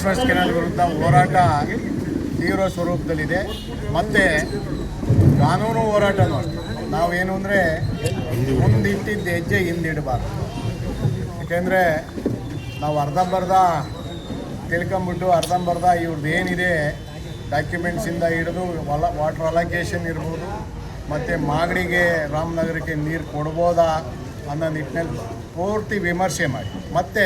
Express canal ವಿರುದ್ಧ ಹೋರಾಟ ತೀವ್ರ ಸ್ವರೂಪದಲ್ಲಿದೆ. ಮತ್ತು ಕಾನೂನು ಹೋರಾಟನೂ ನಾವು ನಾವೇನು ಅಂದರೆ ಮುಂದಿಟ್ಟಿದ್ದ ಹೆಜ್ಜೆ ಹಿಂದಿಡಬಾರ್ದು. ಯಾಕೆಂದರೆ ನಾವು ಅರ್ಧಂಬರ್ಧ ತಿಳ್ಕೊಂಬಿಟ್ಟು ಅರ್ಧಂಬರ್ಧ ಇವ್ರದ್ದು ಏನಿದೆ ಡಾಕ್ಯುಮೆಂಟ್ಸಿಂದ ಹಿಡಿದು ಹೊಲ ವಾಟರ್ ಅಲೋಕೇಶನ್ ಇರ್ಬೋದು, ಮತ್ತು ಮಾಗಡಿಗೆ ರಾಮನಗರಕ್ಕೆ ನೀರು ಕೊಡ್ಬೋದಾ ಅನ್ನೋ ನಿಟ್ಟಿನಲ್ಲಿ ಪೂರ್ತಿ ವಿಮರ್ಶೆ ಮಾಡಿ. ಮತ್ತು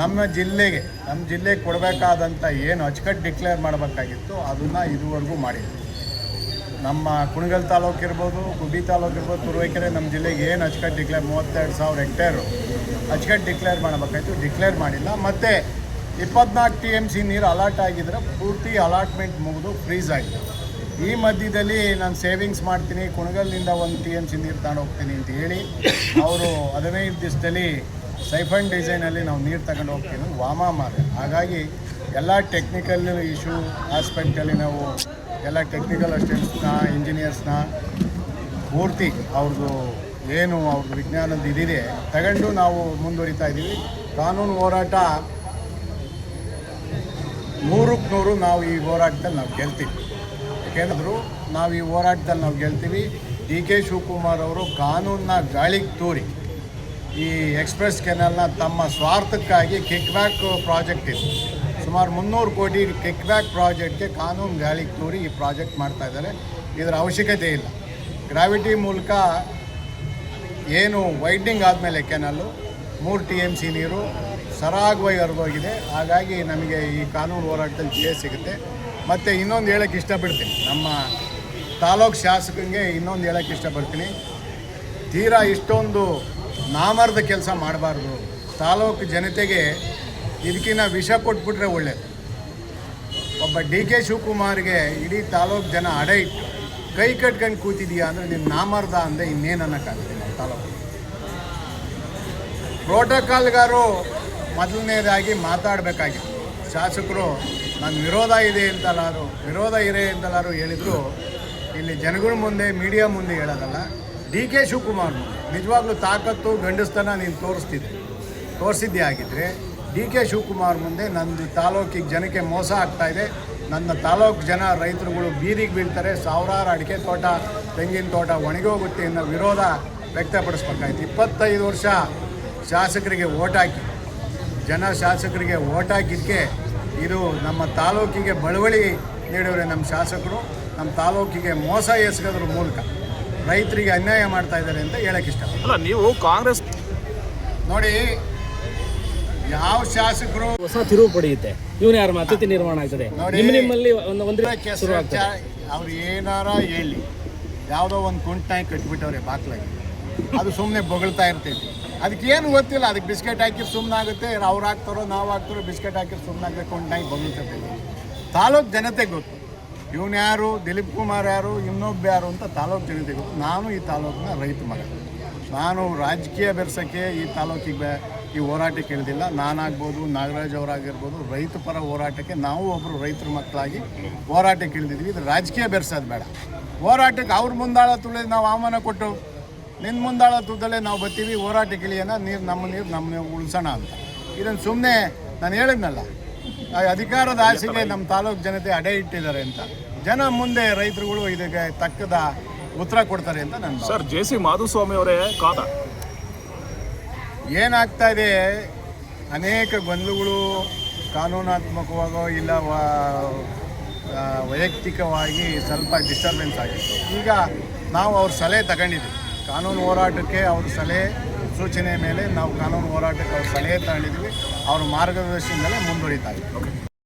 ನಮ್ಮ ಜಿಲ್ಲೆಗೆ ನಮ್ಮ ಜಿಲ್ಲೆಗೆ ಕೊಡಬೇಕಾದಂಥ ಏನು ಅಚ್ಚುಕಟ್ಟು ಡಿಕ್ಲೇರ್ ಮಾಡಬೇಕಾಗಿತ್ತು ಅದನ್ನು ಇದುವರೆಗೂ ಮಾಡಿದ್ವಿ ನಮ್ಮ ಕುಣಗಲ್ ತಾಲೂಕು ಇರ್ಬೋದು, ಗುಬ್ಬಿ ತಾಲೂಕು ಇರ್ಬೋದು, ತುರುವೇಕೆರೆ ನಮ್ಮ ಜಿಲ್ಲೆಗೆ ಏನು ಅಚ್ಚುಕಟ್ಟು ಡಿಕ್ಲೇರ್ ಮೂವತ್ತೆರಡು ಸಾವಿರ ಹೆಕ್ಟೇರು ಅಚ್ಚುಕಟ್ಟು ಡಿಕ್ಲೇರ್ ಮಾಡಬೇಕಾಯ್ತು. ಡಿಕ್ಲೇರ್ ಮಾಡಿಲ್ಲ. ಮತ್ತು ಇಪ್ಪತ್ನಾಲ್ಕು ಟಿ ಎಂ ಸಿ ನೀರು ಅಲಾಟ್ ಆಗಿದ್ರೆ ಪೂರ್ತಿ ಅಲಾಟ್ಮೆಂಟ್ ಮುಗಿದು ಫ್ರೀಸ್ ಆಗಿದೆ ಈ ಮಧ್ಯದಲ್ಲಿ ನಾನು ಸೇವಿಂಗ್ಸ್ ಮಾಡ್ತೀನಿ, ಕುಣಗಲ್ನಿಂದ ಒಂದು ಟಿ ಎಂ ಸಿ ನೀರು ತಗೊಂಡು ಹೋಗ್ತೀನಿ ಅಂತ ಹೇಳಿ, ಅವರು ಹದಿನೈದು ದಿವಸದಲ್ಲಿ ಸೈಫನ್ ಡಿಸೈನಲ್ಲಿ ನಾವು ನೀರು ತಗೊಂಡು ಹೋಗ್ತೀವಿ ವಾಮ ಮಾರ್ಗ. ಹಾಗಾಗಿ ಎಲ್ಲ ಟೆಕ್ನಿಕಲ್ ಇಶ್ಯೂ ಆಸ್ಪೆಕ್ಟಲ್ಲಿ ನಾವು ಎಲ್ಲ ಟೆಕ್ನಿಕಲ್ ಅಸಿಸ್ಟೆಂಟ್ಸ್ನ ಇಂಜಿನಿಯರ್ಸ್ನ ಪೂರ್ತಿ ಅವ್ರದ್ದು ಏನು ಅವ್ರದ್ದು ವಿಜ್ಞಾನದ ಇದಿದೆ, ತಗೊಂಡು ನಾವು ಮುಂದುವರಿತಾ ಇದ್ದೀವಿ ಕಾನೂನು ಹೋರಾಟ ನೂರಕ್ಕೆ ನೂರು ನಾವು ಈ ಹೋರಾಟದಲ್ಲಿ ನಾವು ಗೆಲ್ತೀವಿ. ಯಾಕೆಂದ್ರು ನಾವು ಈ ಹೋರಾಟದಲ್ಲಿ ನಾವು ಗೆಲ್ತೀವಿ. ಡಿ ಕೆ ಶಿವಕುಮಾರ್ ಅವರು ಕಾನೂನನ್ನ ಗಾಳಿಗೆ ತೂರಿ. ಈ ಎಕ್ಸ್ಪ್ರೆಸ್ ಕೆನಲ್ನ ತಮ್ಮ ಸ್ವಾರ್ಥಕ್ಕಾಗಿ ಕಿಕ್ ಬ್ಯಾಕ್ ಪ್ರಾಜೆಕ್ಟ್ ಇದೆ. ಸುಮಾರು ಮುನ್ನೂರು ಕೋಟಿ ಕಿಕ್ ಬ್ಯಾಕ್ ಪ್ರಾಜೆಕ್ಟ್ಗೆ ಕಾನೂನು ಗಾಳಿ ತೂರಿ ಈ ಪ್ರಾಜೆಕ್ಟ್ ಮಾಡ್ತಾ ಇದ್ದಾರೆ. ಇದರ ಅವಶ್ಯಕತೆ ಇಲ್ಲ. ಗ್ರಾವಿಟಿ ಮೂಲಕ ಏನು ವೈಡ್ನಿಂಗ್ ಆದಮೇಲೆ ಕೆನಲ್ಲು, ಮೂರು ಟಿ ಎಂ ಸಿ ನೀರು ಸರಾಗವಾಗಿ ಹರಿದೋಗಿದೆ ಹಾಗಾಗಿ ನಮಗೆ ಈ ಕಾನೂನು ಹೋರಾಟದಲ್ಲಿ ಜಯ ಸಿಗುತ್ತೆ. ಮತ್ತು ಇನ್ನೊಂದು ಹೇಳೋಕ್ಕೆ ಇಷ್ಟಪಡ್ತೀನಿ. ನಮ್ಮ ತಾಲೂಕು ಶಾಸಕಂಗೆ ಇನ್ನೊಂದು ಹೇಳೋಕ್ಕೆ ಇಷ್ಟಪಡ್ತೀನಿ. ತೀರಾ ಇಷ್ಟೊಂದು ನಾಮರ್ದ ಕೆಲಸ ಮಾಡಬಾರ್ದು. ತಾಲೂಕು ಜನತೆಗೆ ಇದಕ್ಕಿನ್ನ ವಿಷ ಕೊಟ್ಬಿಟ್ರೆ ಒಳ್ಳೆಯದು ಒಬ್ಬ ಡಿ ಕೆ ಶಿವಕುಮಾರ್ಗೆ ಇಡೀ ತಾಲೂಕು ಜನ ಅಡೆ ಇಟ್ಟು ಕೈ ಕಟ್ಕೊಂಡು ಕೂತಿದೀಯಾ ಅಂದರೆ ನೀನು ನಾಮರ್ದ ಅಂದರೆ ಇನ್ನೇನು ಅನ್ನೋಕ್ಕಾಗುತ್ತೆ ನಮ್ಮ ತಾಲೂಕು. ಪ್ರೋಟೋಕಾಲ್ಗಾರು ಮೊದಲನೇದಾಗಿ ಮಾತಾಡಬೇಕಾಗಿತ್ತು. ಶಾಸಕರು ನನ್ನ ವಿರೋಧ ಇದೆ ಅಂತಲಾರು, ವಿರೋಧ ಇದೆ ಅಂತಲಾರು ಹೇಳಿದ್ರು. ಇಲ್ಲಿ ಜನಗಳ ಮುಂದೆ, ಮೀಡಿಯಾ ಮುಂದೆ ಹೇಳೋದಲ್ಲ. ಡಿ ಕೆ ಶಿವಕುಮಾರ್ ನಿಜವಾಗ್ಲೂ ತಾಕತ್ತು, ಗಂಡಸ್ತನ ನೀನು ತೋರಿಸ್ತಿದ್ದೆ. ತೋರಿಸಿದ್ದೆ ಆಗಿದ್ದರೆ ಡಿ ಕೆ ಶಿವಕುಮಾರ್ ಮುಂದೆ ನಂದು ತಾಲೂಕಿಗೆ ಜನಕ್ಕೆ ಮೋಸ ಆಗ್ತಾ ಇದೆ. ನನ್ನ ತಾಲೂಕು ಜನ ರೈತರುಗಳು ಬೀದಿಗೆ ಬೀಳ್ತಾರೆ. ಸಾವಿರಾರು ಅಡಿಕೆ ತೋಟ, ತೆಂಗಿನ ತೋಟ ಒಣಗೋಗುತ್ತೆ ಅನ್ನೋ ವಿರೋಧ ವ್ಯಕ್ತಪಡಿಸ್ಬೇಕಾಯ್ತು. ಇಪ್ಪತ್ತೈದು ವರ್ಷ ಶಾಸಕರಿಗೆ ಓಟ್ ಹಾಕಿ, ಜನ ಶಾಸಕರಿಗೆ ಓಟ್ ಹಾಕಿದ್ದಕ್ಕೆ ಇದು ನಮ್ಮ ತಾಲೂಕಿಗೆ ಬಳುವಳಿ ನೀಡಿದ್ರೆ ನಮ್ಮ ಶಾಸಕರು, ನಮ್ಮ ತಾಲೂಕಿಗೆ ಮೋಸ ಎಸಗೋದ್ರ ಮೂಲಕ. ರೈತರಿಗೆ ಅನ್ಯಾಯ ಮಾಡ್ತಾ ಇದ್ದಾರೆ ಅಂತ ಹೇಳಕ್ಕೆ ಇಷ್ಟ. ಅಲ್ಲ ನೀವು ಕಾಂಗ್ರೆಸ್ ನೋಡಿ ಯಾವ ಶಾಸಕರು ಹೊಸ ತಿರುವು ಪಡೆಯುತ್ತೆ. ಇವನು ಯಾರು ಅತಿಥಿ ನಿರ್ಮಾಣ ಆಗ್ತದೆ? ನಿಮ್ಮ ನಿಮ್ಮಲ್ಲಿ ಒಂದು ಅವ್ರು ಏನಾರ ಹೇಳಿ ಯಾವುದೋ ಒಂದು ಕುಂಟಾಯಿ ಕಟ್ಬಿಟ್ಟವ್ರೆ ಬಾಕ್ಲಾಗಿ. ಅದು ಸುಮ್ಮನೆ ಬೊಗಳ್ತಾ ಇರ್ತೈತಿ. ಅದಕ್ಕೆ ಏನು ಗೊತ್ತಿಲ್ಲ ಅದಕ್ಕೆ ಬಿಸ್ಕೆಟ್ ಹಾಕಿ ಸುಮ್ಮನೆ ಆಗುತ್ತೆ ಅವ್ರು ಹಾಕ್ತಾರೋ ನಾವು ಹಾಕ್ತಾರೋ ಬಿಸ್ಕೆಟ್ ಹಾಕಿ ಸುಮ್ಮನೆ ಆಗುತ್ತೆ ಕುಂಟ್ನಾಯಿ ಬೊಗಳ್ತಿರ್ತೈತಿ ತಾಲೂಕು ಜನತೆಗೆ ಗೊತ್ತು. ಇವನು ಯಾರು? ದಿಲೀಪ್ ಕುಮಾರ್ ಯಾರು? ಇನ್ನೊಬ್ಬ ಯಾರು ಅಂತ ತಾಲೂಕು ಜನತೆ ನಾನು ಈ ತಾಲೂಕಿನ ರೈತ ಮಗ. ನಾನು ರಾಜಕೀಯ ಬೆರೆಸೋಕ್ಕೆ ಈ ತಾಲೂಕಿಗೆ ಈ ಹೋರಾಟಕ್ಕೆ ಇಳಿದಿಲ್ಲ ನಾನಾಗ್ಬೋದು, ನಾಗರಾಜ್ ಅವರಾಗಿರ್ಬೋದು, ರೈತ ಪರ ಹೋರಾಟಕ್ಕೆ ನಾವು ಒಬ್ಬರು ರೈತರ ಮಕ್ಕಳಾಗಿ ಹೋರಾಟಕ್ಕೆ ಇಳಿದಿದ್ವಿ ಇದು ರಾಜಕೀಯ ಬೆರೆಸೋದು ಬೇಡ. ಹೋರಾಟಕ್ಕೆ ಅವ್ರ ಮುಂದಾಳ ತುಳಿದು ನಾವು ಆಹ್ವಾನ ಕೊಟ್ಟು ನಿನ್ನ ಮುಂದಾಳ ತುದಲ್ಲೇ ನಾವು ಬರ್ತೀವಿ ಹೋರಾಟಕ್ಕೆ ಇಳಿಯೋಣ ನೀರು ನಮ್ಮ ನೀರು, ನಮ್ಮ ಉಳಿಸೋಣ ಅಂತ. ಇದನ್ನು ಸುಮ್ಮನೆ ನಾನು ಹೇಳಿದ್ನಲ್ಲ ಅಧಿಕಾರದ ಆಸೆಗೆ ನಮ್ಮ ತಾಲೂಕು ಜನತೆ ಅಡೆ ಇಟ್ಟಿದ್ದಾರೆ ಅಂತ. ಜನ ಮುಂದೆ ರೈತರುಗಳು ಇದಕ್ಕೆ ತಕ್ಕದ ಉತ್ತರ ಕೊಡ್ತಾರೆ ಅಂತ ನನ್ನ ಸರ್ ಜೆ ಸಿ ಮಾಧುಸ್ವಾಮಿ ಅವರೇ ಕಾದ? ಏನಾಗ್ತಾ ಇದೆ? ಅನೇಕ ಗೊಂದಲಗಳು ಕಾನೂನಾತ್ಮಕವಾಗೋ ಇಲ್ಲ ವೈಯಕ್ತಿಕವಾಗಿ ಸ್ವಲ್ಪ ಡಿಸ್ಟರ್ಬೆನ್ಸ್ ಆಗಿತ್ತು. ಈಗ ನಾವು ಅವ್ರ ಸಲಹೆ ತಗೊಂಡಿದ್ದೀವಿ. ಕಾನೂನು ಹೋರಾಟಕ್ಕೆ ಅವ್ರ ಸಲಹೆ ಸೂಚನೆ ಮೇಲೆ ನಾವು ಕಾನೂನು ಹೋರಾಟಕ್ಕೆ ಸಲಹೆ ತಗೊಂಡಿದ್ದೀವಿ ಅವ್ರ ಮಾರ್ಗದರ್ಶನದಲ್ಲೇ ಮುಂದುವರಿತಾ ಇದ್ದೀವಿ